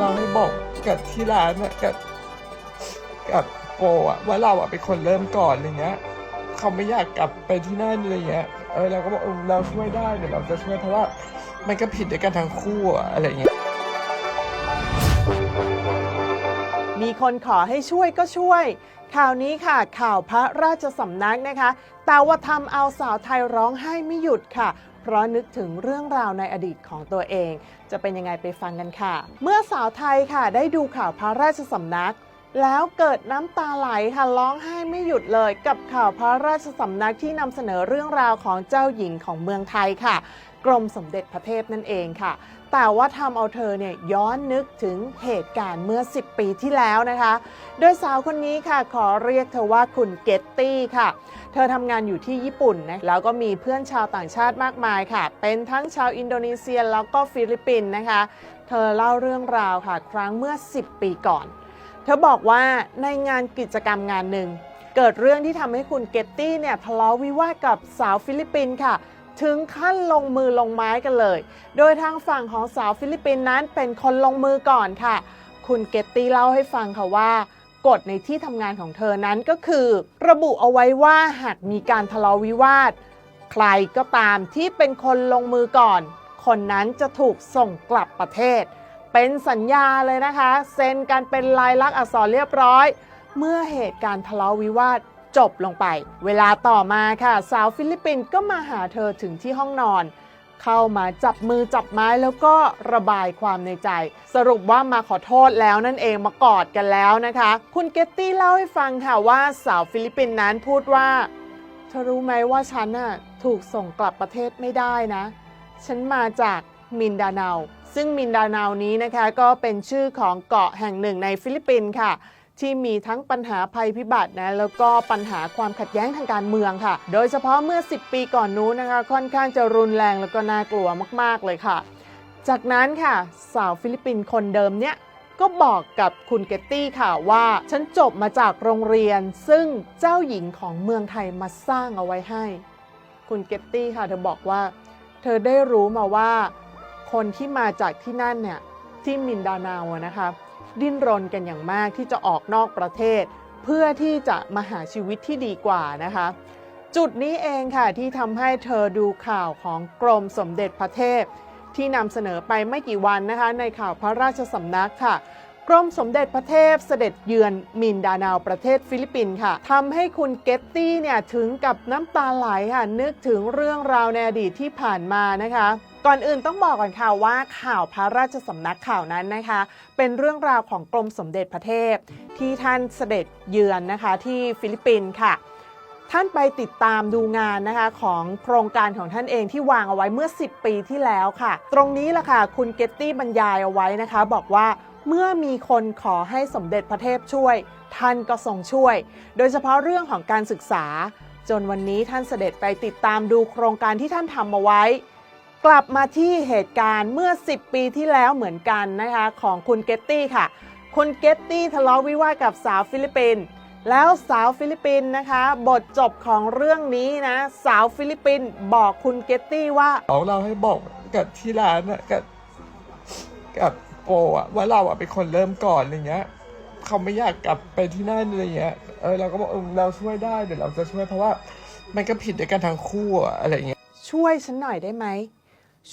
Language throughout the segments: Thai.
เราให้บอกกับที่ร้านอะกับกับโกอะว่าเราอะเป็นคนเริ่มก่อนอะไรเงี้ยเขาไม่อยากกลับไปที่นั่นอะไรเงี้ยเออเราก็บอกเออเราช่วยได้เดี๋ยวเราจะช่วยเพราะว่ามันก็ผิดด้วยกันทั้งคู่อะอะไรเงี้ยมีคนขอให้ช่วยก็ช่วย ข่าวนี้ค่ะข่าวพระราชสำนักนะคะ แต่ว่าทำเอาสาวไทยร้องไห้ไม่หยุดค่ะ เพราะนึกถึงเรื่องราวในอดีตของตัวเอง จะเป็นยังไงไปฟังกันค่ะ เมื่อสาวไทยค่ะ ได้ดูข่าวพระราชสำนักแล้วเกิดน้ำตาไหลค่ะร้องไห้ไม่หยุดเลยกับข่าวพระราชสำนักที่นำเสนอเรื่องราวของเจ้าหญิงของเมืองไทยค่ะ กรมสมเด็จพระเทพนั่นเองค่ะ แต่ว่าทำเอาเธอเนี่ยย้อนนึกถึงเหตุการณ์เมื่อ 10 ปีที่แล้วนะคะ โดยสาวคนนี้ค่ะขอเรียกเธอว่าคุณเกตตี้ค่ะ เธอทำงานอยู่ที่ญี่ปุ่นนะแล้วก็มีเพื่อนชาวต่างชาติมากมายค่ะ เป็นทั้งชาวอินโดนีเซียแล้วก็ฟิลิปปินส์นะคะ เธอเล่าเรื่องราวค่ะ ครั้งเมื่อ 10 ปีก่อน เธอบอกว่าในงานกิจกรรมงานหนึ่งเกิดเรื่องที่ทำให้คุณเกตตี้เนี่ยทะเลาะวิวาทกับสาวฟิลิปปินส์ค่ะ ถึงขั้นลงมือลงไม้กันเลย โดยทางฝั่งของสาวฟิลิปปินส์นั้นเป็นคนลงมือก่อนค่ะ คุณเกตตี้เล่าให้ฟังค่ะว่ากฎในที่ทำงานของเธอนั้นก็คือ ระบุเอาไว้ว่าหากมีการทะเลาะวิวาท ใครก็ตามที่เป็นคนลงมือก่อน คนนั้นจะถูกส่งกลับประเทศ เป็นสัญญาเลยนะคะ เซ็นกันเป็นลายลักษณ์อักษรเรียบร้อย เมื่อเหตุการณ์ทะเลาะวิวาท จบลงไป เวลาต่อมาค่ะ สาวฟิลิปปินส์ก็มาหาเธอถึงที่ห้องนอน เข้ามาจับมือจับไม้แล้วก็ระบายความในใจ สรุปว่ามาขอโทษแล้วนั่นเองมากอดกันแล้วนะคะ คุณเกตตี้เล่าให้ฟังค่ะว่าสาวฟิลิปปินส์นั้นพูดว่า เธอรู้ไหมว่าฉันน่ะถูกส่งกลับประเทศไม่ได้นะ ฉันมาจากมินดาเนา ซึ่งมินดาเนานี้นะคะก็เป็นชื่อของเกาะแห่งหนึ่งในฟิลิปปินส์ค่ะ ที่มีทั้งปัญหาภัยพิบัตินะแล้วก็ปัญหาความขัดแย้งทางการเมืองค่ะ โดยเฉพาะเมื่อ 10 ปีก่อนนู้นนะคะ ค่อนข้างจะรุนแรงแล้วก็น่ากลัวมาก ๆ เลยค่ะ จากนั้นค่ะ สาวฟิลิปปินส์คนเดิมเนี่ยก็บอกกับคุณเกตตี้ค่ะว่า ฉันจบมาจากโรงเรียน ซึ่งเจ้าหญิงของเมืองไทยมาสร้างเอาไว้ให้ คุณเกตตี้ค่ะเธอบอกว่า เธอได้รู้มาว่า คนที่มาจากที่นั่นเนี่ยที่มินดาเนาวอะนะคะ ดิ้นรนกันอย่างมากที่จะออกนอกประเทศ เพื่อที่จะมาหาชีวิตที่ดีกว่านะคะ จุดนี้เองค่ะที่ทำให้เธอดูข่าวของกรมสมเด็จพระเทพ ที่นำเสนอไปไม่กี่วันนะคะ ในข่าวพระราชสำนักค่ะกรมสมเด็จพระเทพเสด็จเยือนมินดาเนาวประเทศฟิลิปปินส์ค่ะทำให้คุณเกตตี้เนี่ยถึงกับน้ำตาไหลค่ะนึกถึงเรื่องราวในอดีตที่ผ่านมานะคะ ก่อนอื่นต้องบอกก่อนค่ะว่าข่าวพระราชสำนักข่าวนั้นนะคะ เป็นเรื่องราวของกรมสมเด็จพระเทพ ที่ท่านเสด็จเยือนนะคะที่ฟิลิปปินส์ค่ะ ท่านไปติดตามดูงานนะคะของโครงการของท่านเองที่วางเอาไว้เมื่อ 10 ปีที่แล้วค่ะ ตรงนี้แหละค่ะคุณเกตตี้บรรยายเอาไว้นะคะ บอกว่าเมื่อมีคนขอให้สมเด็จพระเทพช่วย ท่านก็ทรงช่วย โดยเฉพาะเรื่องของการศึกษา จนวันนี้ท่านเสด็จไปติดตามดูโครงการที่ท่านทำเอาไว้ กลับมาที่เหตุการณ์เมื่อ 10 ปีที่แล้วเหมือนกันนะคะของคุณเกตตี้ค่ะ คุณเกตตี้ทะเลาะวิวาทกับสาวฟิลิปปินส์แล้วสาวฟิลิปปินส์นะคะ บทจบของเรื่องนี้นะ สาวฟิลิปปินส์บอกคุณเกตตี้ว่าของเราให้บอกกับที่ร้านอะกับกับโกอะว่าเราอะเป็นคนเริ่มก่อนอะไรเงี้ยเขาไม่อยากกลับไปที่นั่นอะไรเงี้ยเออเราก็บอกเออเราช่วยได้เดี๋ยวเราจะช่วยเพราะว่ามันก็ผิดด้วยกันทั้งคู่อะอะไรเงี้ยช่วยฉันหน่อยได้ไหม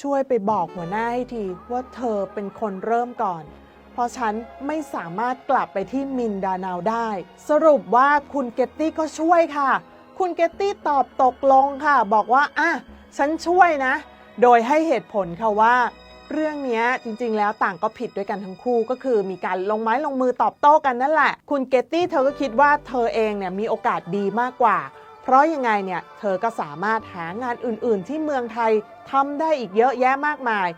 ช่วยไปบอกหัวหน้าให้ทีว่าเธอเป็นคนเริ่มก่อน เพราะฉันไม่สามารถกลับไปที่มินดาเนาวได้ สรุปว่าคุณเกตตี้ก็ช่วยค่ะ คุณเกตตี้ตอบตกลงค่ะ บอกว่าอะฉันช่วยนะ โดยให้เหตุผลค่ะว่า เรื่องนี้จริงๆ แล้วต่างก็ผิดด้วยกันทั้งคู่ก็คือมีการลงไม้ลงมือตอบโต้กันนั่นแหละ คุณเกตตี้เธอก็คิดว่าเธอเองเนี่ยมีโอกาสดีมากกว่า เพราะยังไงเนี่ยเธอก็สามารถหางานอื่นๆ ที่เมืองไทยทำได้อีกเยอะแยะมากมาย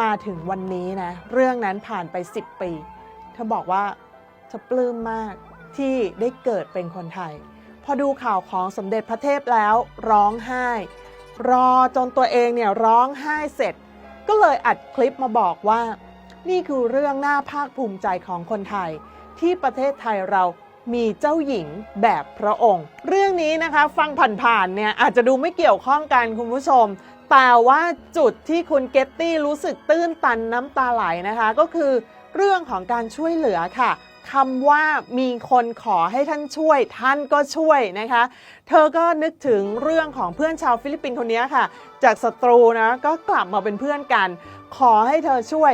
มาถึงวันนี้นะ เรื่องนั้นผ่านไป 10 ปี เธอบอกว่าเธอปลื้มมากที่ได้เกิดเป็นคนไทย พอดูข่าวของสมเด็จพระเทพแล้วร้องไห้ รอจนตัวเองเนี่ยร้องไห้เสร็จ ก็เลยอัดคลิปมาบอกว่า นี่คือเรื่องน่าภาคภูมิใจของคนไทย ที่ประเทศไทยเรา มีเจ้าหญิงแบบพระองค์ เรื่องนี้นะคะฟังผ่านๆเนี่ยอาจจะดูไม่เกี่ยวข้องกันคุณผู้ชม แต่ว่าจุดที่คุณเกตตี้รู้สึกตื้นตันน้ำตาไหลนะคะ ก็คือเรื่องของการช่วยเหลือค่ะคำว่ามีคนขอให้ท่านช่วย ท่านก็ช่วยนะคะ เธอก็นึกถึงเรื่องของเพื่อนชาวฟิลิปปินส์คนนี้ค่ะ จากศัตรูนะก็กลับมาเป็นเพื่อนกัน ขอให้เธอช่วย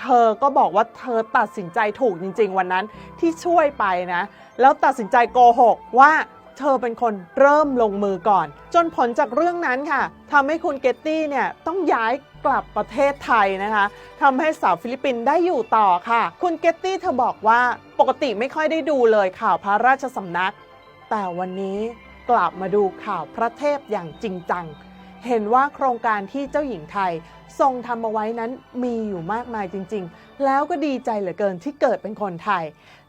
เธอก็บอกว่าเธอตัดสินใจถูกจริง ๆ วันนั้นที่ช่วยไปนะ แล้วตัดสินใจโกหกว่าเธอเป็นคนเริ่มลงมือก่อน จนผลจากเรื่องนั้นค่ะทำให้คุณเกตตี้เนี่ยต้องย้ายกลับประเทศไทยนะคะทำให้สาวฟิลิปปินส์ได้อยู่ต่อค่ะ คุณเกตตี้เธอบอกว่าปกติไม่ค่อยได้ดูเลยข่าวพระราชสำนัก แต่วันนี้กลับมาดูข่าวพระเทพอย่างจริงจัง เห็นว่าโครงการที่เจ้าหญิงไทย ทรงทำเอาไว้นั้นมีอยู่มากมายจริง ๆ แล้วก็ดีใจเหลือเกินที่เกิดเป็นคนไทย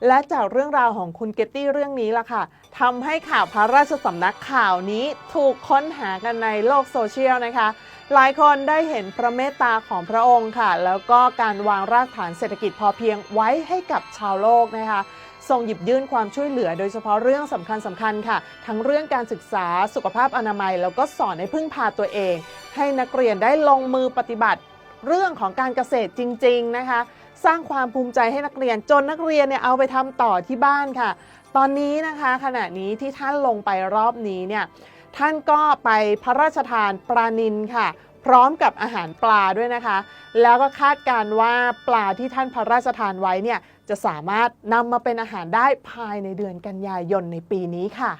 และจากเรื่องราวของคุณเกตตี้เรื่องนี้ล่ะค่ะทำให้ข่าวพระราชสำนักข่าวนี้ถูกค้นหากันในโลกโซเชียลนะคะ หลายคนได้เห็นพระเมตตาของพระองค์ค่ะ แล้วก็การวางรากฐานเศรษฐกิจพอเพียงไว้ให้กับชาวโลกนะคะ ทรงหยิบยื่นความช่วยเหลือ โดยเฉพาะเรื่องสำคัญสำคัญค่ะ ทั้งเรื่องการศึกษาสุขภาพอนามัย แล้วก็สอนให้พึ่งพาตัวเอง ให้นักเรียนได้ลงมือปฏิบัติเรื่องของการเกษตรจริง ๆ นะคะ สร้างความภูมิใจให้นักเรียนจนนักเรียนเนี่ยเอาไปทำต่อที่บ้านค่ะ ตอนนี้นะคะขณะนี้ที่ท่านลงไปรอบนี้เนี่ยท่านก็ไปพระราชทานปลานินค่ะ พร้อมกับอาหารปลาด้วยนะคะ แล้วก็คาดการณ์ว่าปลาที่ท่านพระราชทานไว้เนี่ย จะสามารถนำมาเป็นอาหารได้ภายในเดือนกันยายนในปีนี้ค่ะ